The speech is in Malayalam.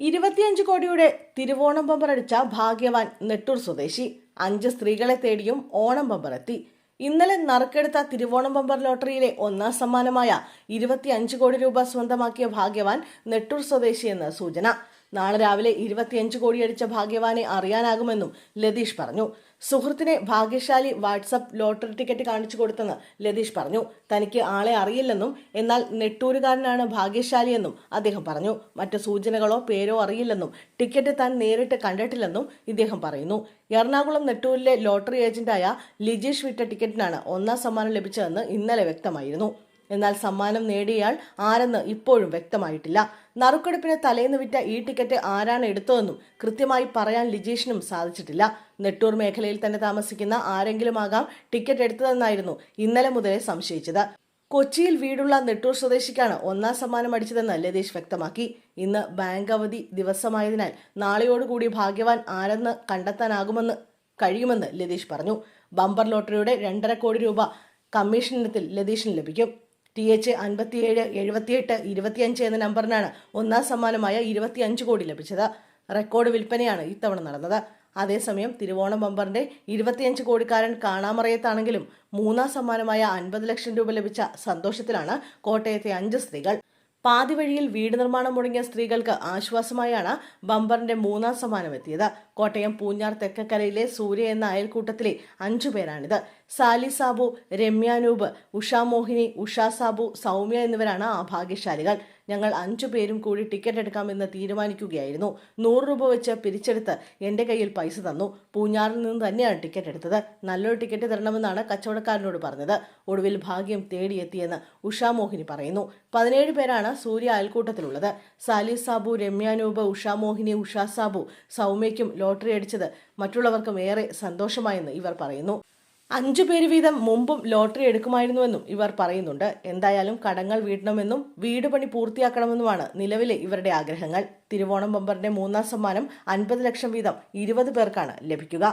ഇരുപത്തിയഞ്ച് കോടിയുടെ തിരുവോണം ബമ്പറടിച്ച ഭാഗ്യവാൻ നെട്ടൂർ സ്വദേശി. അഞ്ച് സ്ത്രീകളെ തേടിയും ഓണം ബമ്പർ എത്തി. ഇന്നലെ നറുക്കെടുത്ത തിരുവോണം ബമ്പർ ലോട്ടറിയിലെ ഒന്നാം സമ്മാനമായ ഇരുപത്തിയഞ്ച് കോടി രൂപ സ്വന്തമാക്കിയ ഭാഗ്യവാൻ നെട്ടൂർ സ്വദേശി സ്വദേശിയെന്ന് സൂചന. നാളെ രാവിലെ ഇരുപത്തിയഞ്ച് കോടി അടിച്ച ഭാഗ്യവാനെ അറിയാനാകുമെന്നും ലതീഷ് പറഞ്ഞു. സുഹൃത്തിനെ ഭാഗ്യശാലി വാട്സപ്പ് ലോട്ടറി ടിക്കറ്റ് കാണിച്ചു കൊടുത്തെന്ന് ലതീഷ് പറഞ്ഞു. തനിക്ക് ആളെ അറിയില്ലെന്നും എന്നാൽ നെട്ടൂരുകാരനാണ് ഭാഗ്യശാലിയെന്നും അദ്ദേഹം പറഞ്ഞു. മറ്റു സൂചനകളോ പേരോ അറിയില്ലെന്നും ടിക്കറ്റ് താൻ നേരിട്ട് കണ്ടിട്ടില്ലെന്നും ഇദ്ദേഹം പറയുന്നു. എറണാകുളം നെട്ടൂരിലെ ലോട്ടറി ഏജന്റായ ലിജീഷ് വിറ്റ ടിക്കറ്റിനാണ് ഒന്നാം സമ്മാനം ലഭിച്ചതെന്ന് ഇന്നലെ വ്യക്തമായിരുന്നു. എന്നാൽ സമ്മാനം നേടിയയാൾ ആരെന്ന് ഇപ്പോഴും വ്യക്തമായിട്ടില്ല. നറുക്കെടുപ്പിന് തലേന്ന് വിറ്റ ഈ ടിക്കറ്റ് ആരാണ് എടുത്തതെന്നും കൃത്യമായി പറയാൻ ലിജീഷിനും സാധിച്ചിട്ടില്ല. നെട്ടൂർ മേഖലയിൽ തന്നെ താമസിക്കുന്ന ആരെങ്കിലും ആകാം ടിക്കറ്റ് എടുത്തതെന്നായിരുന്നു ഇന്നലെ മുതലേ സംശയിച്ചത്. കൊച്ചിയിൽ വീടുള്ള നെട്ടൂർ സ്വദേശിക്കാണ് ഒന്നാം സമ്മാനം അടിച്ചതെന്ന് ലതീഷ് വ്യക്തമാക്കി. ഇന്ന് ബാങ്ക് അവധി ദിവസമായതിനാൽ നാളെയോടുകൂടി ഭാഗ്യവാൻ ആരെന്ന് കണ്ടെത്താനാകുമെന്ന് കഴിയുമെന്ന് ലതീഷ് പറഞ്ഞു. ബമ്പർ ലോട്ടറിയുടെ രണ്ടര കോടി രൂപ കമ്മീഷൻ ഇനത്തിൽ ലതീഷിന് ലഭിക്കും. ടി എച്ച് അൻപത്തിയേഴ് എഴുപത്തിയെട്ട് ഇരുപത്തിയഞ്ച് എന്ന നമ്പറിനാണ് ഒന്നാം സമ്മാനമായ ഇരുപത്തിയഞ്ച് കോടി ലഭിച്ചത്. റെക്കോർഡ് വിൽപ്പനയാണ് ഇത്തവണ നടന്നത്. അതേസമയം തിരുവോണം ബമ്പറിന്റെ ഇരുപത്തിയഞ്ച് കോടിക്കാരൻ കാണാമറയത്താണെങ്കിലും മൂന്നാം സമ്മാനമായ അൻപത് ലക്ഷം രൂപ ലഭിച്ച സന്തോഷത്തിലാണ് കോട്ടയത്തെ അഞ്ച് സ്ത്രീകൾ. പാതി വഴിയിൽ വീട് നിർമ്മാണം മുടങ്ങിയ സ്ത്രീകൾക്ക് ആശ്വാസമായാണ് ബമ്പറിന്റെ മൂന്നാം സമ്മാനം എത്തിയത് കോട്ടയം പൂഞ്ഞാർ തെക്കക്കരയിലെ സൂര്യ എന്ന അയൽക്കൂട്ടത്തിലെ അഞ്ചു പേരാണിത്. സാലി സാബു രമ്യാനൂപ് ഉഷാ മോഹിനി ഉഷാ സാബു സൗമ്യ എന്നിവരാണ് ആ ഭാഗ്യശാലികൾ. ഞങ്ങൾ അഞ്ചു പേരും കൂടി ടിക്കറ്റ് എടുക്കാമെന്ന് തീരുമാനിക്കുകയായിരുന്നു. നൂറ് രൂപ വെച്ച് പിരിച്ചെടുത്ത് എന്റെ കയ്യിൽ പൈസ തന്നു. പൂഞ്ഞാറിൽ നിന്ന് തന്നെയാണ് ടിക്കറ്റ് എടുത്തത്. നല്ലൊരു ടിക്കറ്റ് തരണമെന്നാണ് കച്ചവടക്കാരനോട് പറഞ്ഞത്. ഒടുവിൽ ഭാഗ്യം തേടിയെത്തിയെന്ന് ഉഷാമോഹിനി പറയുന്നു. പതിനേഴ് പേരാണ് സൂര്യ അയൽക്കൂട്ടത്തിലുള്ളത്. സാലി സാബു രമ്യാനൂപ് ഉഷാ മോഹിനി ഉഷാ സാബു സൗമ്യയ്ക്കും ലോട്ടറി അടിച്ചത് മറ്റുള്ളവർക്കും ഏറെ സന്തോഷമായെന്ന് ഇവർ പറയുന്നു. അഞ്ചു പേര് വീതം മുമ്പും ലോട്ടറി എടുക്കുമായിരുന്നുവെന്നും ഇവർ പറയുന്നുണ്ട്. എന്തായാലും കടങ്ങൾ വീട്ടണമെന്നും വീട് പണി പൂർത്തിയാക്കണമെന്നുമാണ് നിലവിലെ ഇവരുടെ ആഗ്രഹങ്ങൾ. തിരുവോണം ബമ്പറിന്റെ മൂന്നാം സമ്മാനം അൻപത് ലക്ഷം വീതം ഇരുപത് പേർക്കാണ് ലഭിക്കുക.